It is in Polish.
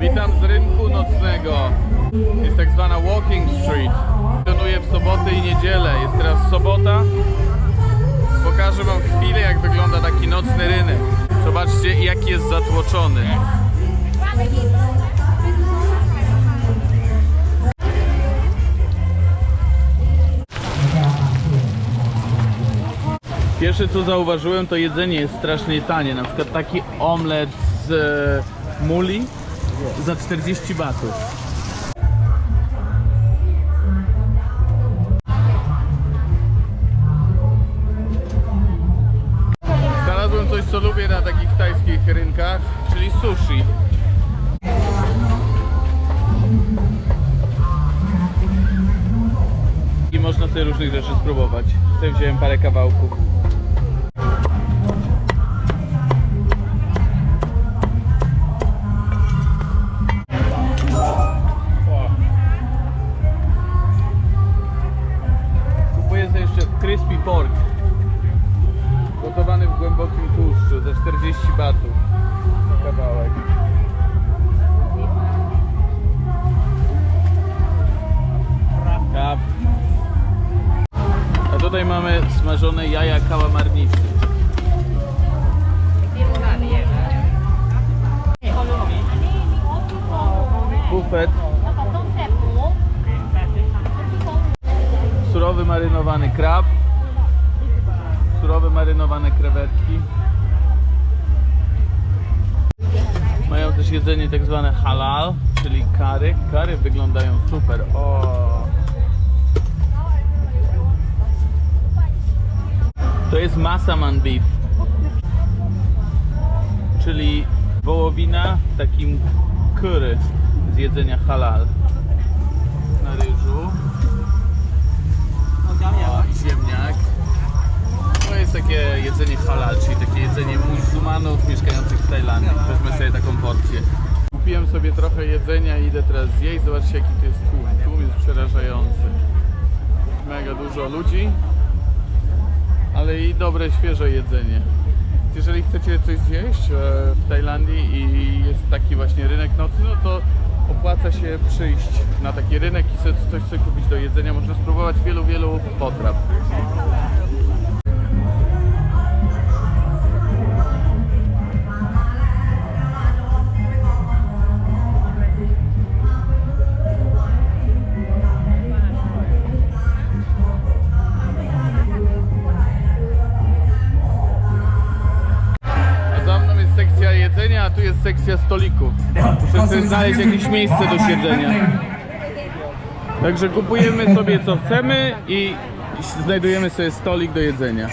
Witam z rynku nocnego. Jest tak zwana walking street. Funkcjonuje w soboty i niedzielę. Jest teraz sobota. Pokażę wam chwilę jak wygląda taki nocny rynek. Zobaczcie jaki jest zatłoczony. Pierwsze co zauważyłem to jedzenie jest strasznie tanie. Na przykład taki omlet z e, muli za 40 batów. Znalazłem coś co lubię na takich tajskich rynkach, czyli sushi. I można sobie różnych rzeczy spróbować. Sobie wziąłem parę kawałków. Pork. Gotowany w głębokim tłuszczu za 40 batów. Kawałek. Kap. A tutaj mamy smażone jaja kałamarnicy. Bufet. Surowy marynowany krab. Surowe marynowane krewetki. Mają też jedzenie tak zwane halal, czyli kary. Kary wyglądają super. O. To jest masaman beef, czyli wołowina w takim curry z jedzenia halal. Na ryżu. O, i ziemniak. To jest takie jedzenie halal, czyli takie jedzenie muzułmanów mieszkających w Tajlandii. Wezmę sobie taką porcję. Kupiłem sobie trochę jedzenia i idę teraz zjeść. Zobaczcie jaki to jest tłum. Tłum jest przerażający. Mega dużo ludzi, ale i dobre, świeże jedzenie. Jeżeli chcecie coś zjeść e, w Tajlandii i jest taki właśnie rynek nocny, no to opłaca się przyjść na taki rynek i sobie coś sobie kupić do jedzenia. Można spróbować wielu, wielu potraw. Jest sekcja stolików. Muszę sobie znaleźć jakieś miejsce do siedzenia. Także kupujemy sobie co chcemy i znajdujemy sobie stolik do jedzenia.